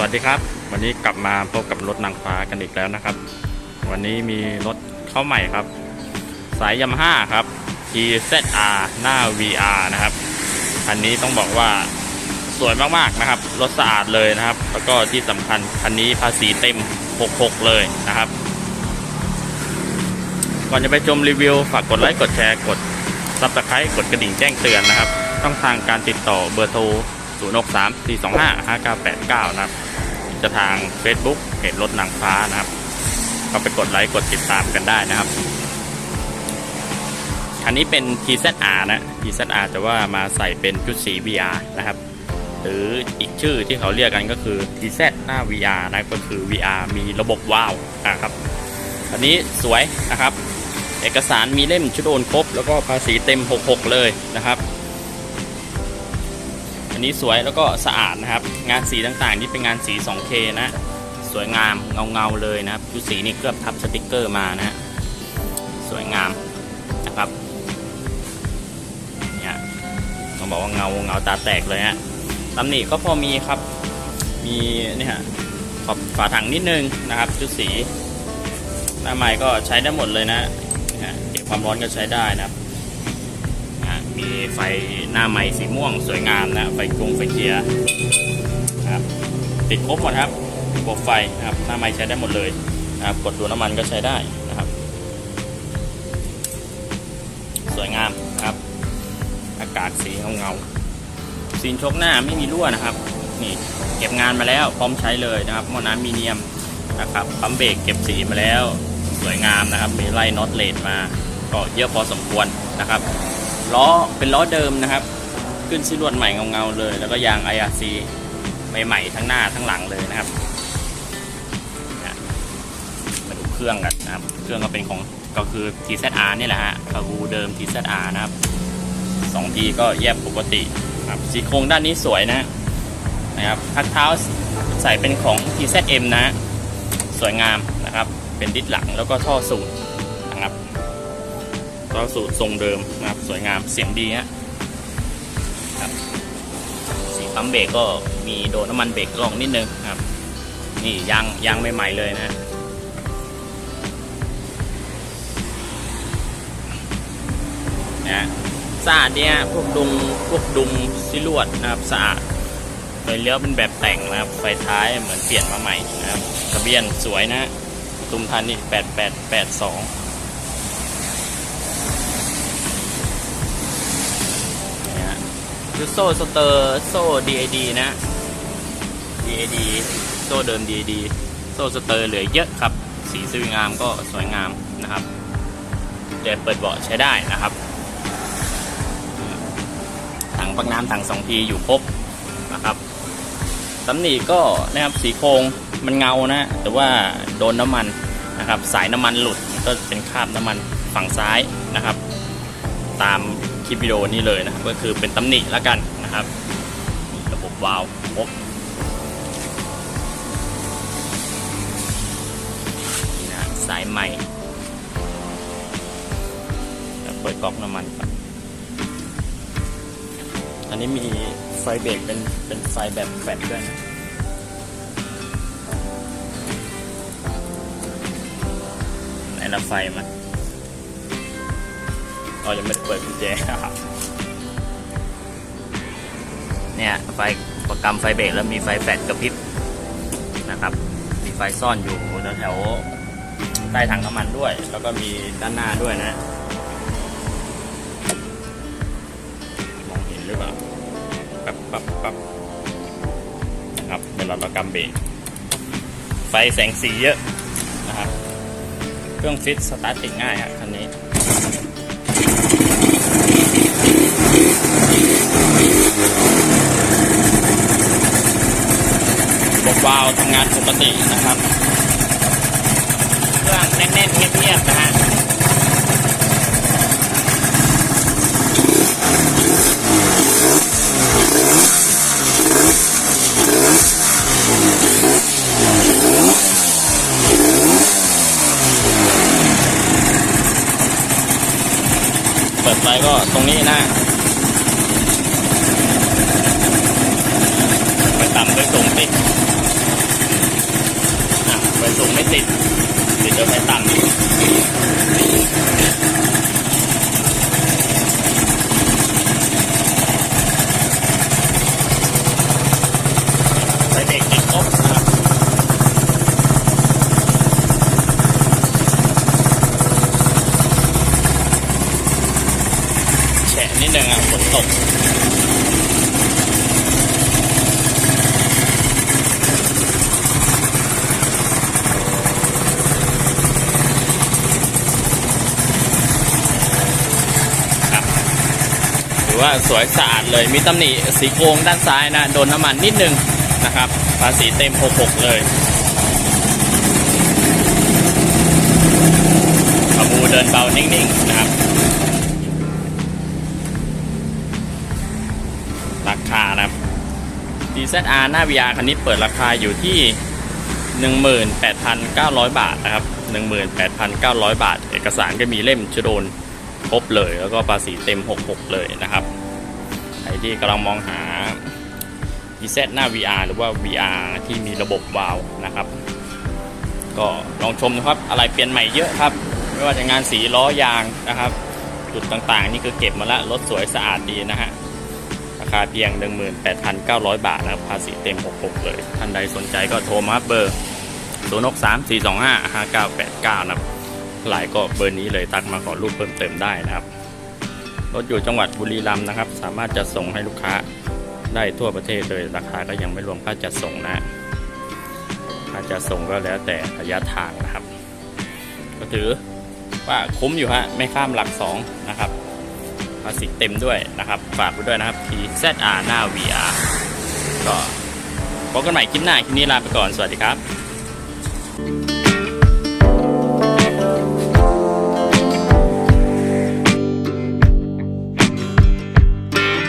วัสดีครับ วันนี้กลับมาพบกับรถนางฟ้ากันอีกแล้วนะครับ วันนี้มีรถเข้าใหม่ครับ สายยามาฮ่าครับ TZR หน้า VR นะครับคันนี้ต้องบอกว่าสวยมากๆนะครับรถสะอาดเลยนะครับ แล้วก็ที่สำคัญคันนี้ภาษีเต็ม 66 เลยนะครับ ก่อนจะไปชมรีวิวฝากกดไลค์กดแชร์กดซับสไครต์กดกระดิ่งแจ้งเตือนนะครับต้องทางการติดต่อเบอร์โทร0 6 3 4 2 5 5 9 8 9 นะครับ จะทาง Facebook เพจรถนางฟ้านะครับ ก็ไปกดไลค์กดติดตามกันได้นะครับ คันนี้เป็น TZR นะ TZR แต่ว่ามาใส่เป็นชุดสี VR นะครับ หรืออีกชื่อที่เขาเรียกกันก็คือ TZ หน้า VR นะก็คือ VR มีระบบว้าวนะครับอันนี้สวยนะครับ เอกสารมีเล่มชุดโอนครบ แล้วก็ภาษีเต็ม 66 เลยนะครับ อันนี้สวยแล้วก็สะอาดนะครับ งานสีต่างๆ นี่เป็นงานสี 2K นะ สวยงามเงาๆเลยนะครับชุดสีนี่เคลือบทับสติกเกอร์มานะสวยงามนะครับเนี่ยต้องบอกว่าเงาเงาตาแตกเลยฮะตำหนิก็พอมีครับมีเนี่ฮะขอบฝาถังนิดนึงนะครับชุดสีหน้าไม้ก็ใช้ได้หมดเลยนะนะฮะเก็บความร้อนก็ใช้ได้นะครับ มีไฟหน้าไม้สีม่วงสวยงามนะไฟกรงไฟเกียร์ครับติดครบหมดครับระบบไฟนะครับหน้าไม้ใช้ได้หมดเลยนะครับกดดูน้ำมันก็ใช้ได้นะครับ สวยงามนะครับ อากาศสีเงาเงาๆซีนชกหน้าไม่มีรั่วนะครับนี่เก็บงานมาแล้วพร้อมใช้เลยนะครับหม้อน้ำมีเนียมนะครับปั๊มเบรกเก็บสีมาแล้วสวยงามนะครับ มีไล่น็อตเลดมาก็เยอะพอสมควรนะครับ ล้อเป็นล้อเดิมนะครับ ขึ้นซีลวดใหม่เงาๆเลย แล้วก็ยาง IRC ใหม่ๆทั้งหน้าทั้งหลังเลยนะครับมาดูเครื่องกันนะครับ เครื่องก็เป็นของก็คือ TZR นี่แหละฮะคาบูเดิม TZR นะครับสองทีก็แยบปกติครับสีโครงด้านนี้สวยนะนะครับพักเท้าใส่เป็นของ TZM นะ สวยงามนะครับ เป็นดิสหลังแล้วก็ท่อสูตร ท่อสูตรทรงเดิมนะครับสวยงามเสียงดีฮะครับสีปั๊มเบรกก็มีโดนน้ำมันเบรกลองนิดนึงครับ นี่ยางยางใหม่ ๆ เลยนะนะสะอาดเนี่ยพวกดุงพวกดุงซิลวดนะครับสะอาดไฟเลี้ยวเป็นแบบแต่งนะครับไฟท้ายเหมือนเปลี่ยนมาใหม่นะครับทะเบียนสวยนะทุมธานีแปดแปดแปดสอง คือโซ่สเตอร์โซ่ DAD นะ DAD โซ่เดิม DAD โซ่สเตอร์เหลือเยอะครับ สีสวยงามก็สวยงามนะครับเดินเปิดเบาะใช้ได้นะครับ ถังปักน้ำถังสองทีอยู่ครบนะครับตำหนิก็นะครับสีโครงมันเงานะ แต่ว่าโดนน้ำมันนะครับ สายน้ำมันหลุดก็เป็นคราบน้ำมันฝั่งซ้ายนะครับ ตาม ลิปวิดีโอนี้เลยนะครับก็คือเป็นตำหนิแล้วกันนะครับระบบวาล์วครบนี่นะสายใหม่เดี๋ยวเปิดก๊อกน้ำมันก่อนอันนี้มีไฟเบรกเป็นเป็นไฟแบบแฟลชด้วยนะไหนละไฟมัน เรายังไม่ได้เปิดกุญแจเนี่ยไฟประกำไฟเบรกแล้วมีไฟแฟลชกระพริบนะครับ มีไฟซ่อนอยู่แถวใต้ถังน้ำมันด้วย แล้วก็มีด้านหน้าด้วยนะมองเห็นหรือเปล่าปั๊บปั๊บปั๊บครับเป็นหลอดประกำเบรกไฟแสงสีเยอะนะครับ เครื่องฟิตสตาร์ทติดง่ายครับคันนี้ บบวาล์วทำงานปกตินะครับ เครื่องแน่นๆเงียบๆนะฮะเปิดไฟก็ตรงนี้นะไปต่ำไปสูงติด สูงไม่ติดติดโดยไฟต่ำไม่ติดครบนะครับแฉะนิดนึงอะฝนตก ครับถือ ว่าสวยสะอาดเลยมีตำหนิสีโครงด้านซ้ายนะโดนน้ำมันนิดนึงนะครับภาษีเต็ม66เลยขบูเดินเบานิ่งๆนะครับราคานะครับ DZR หน้า VR คันนี้เปิดราคาอยู่ที่ 18,900 บาทนะครับ 18,900 บาท เอกสารก็มีเล่มชโดน ครบเลย แล้วก็ภาษีเต็ม 66 เลยนะครับ ใครที่กำลังมองหา EZ หน้า VR หรือว่า VR ที่มีระบบวาล์วนะครับ ก็ลองชมนะครับ อะไรเปลี่ยนใหม่เยอะครับ ไม่ว่าจะงานสีล้อยางนะครับ จุดต่างๆ นี่คือเก็บมาล้วรถสวยสะอาดดีนะฮะราคาเพียง 18,900 บาทนะครับภาษีเต็ม 66 เลย ท่านใดสนใจก็โทรมาเบอร์ 0 6 3 4 2 5 5 9 8 9 นะครับ ไลน์ก็เบอร์นี้เลยทักมาขอรูปเพิ่มเติมได้นะครับ รถอยู่จังหวัดบุรีรัมย์นะครับ สามารถจัดส่งให้ลูกค้าได้ทั่วประเทศเลยราคาก็ยังไม่รวมค่าจัดส่งนะค่าจัดส่งก็แล้วแต่ระยะทางนะครับ ก็ถือว่าคุ้มอยู่ฮะไม่ข้ามหลักสองนะครับภาษีเต็มด้วยนะครับ ฝากไว้ด้วยนะครับ TZR หน้า VR ก็พบกันใหม่คลิปหน้าคลิปนี้ลาไปก่อน สวัสดีครับ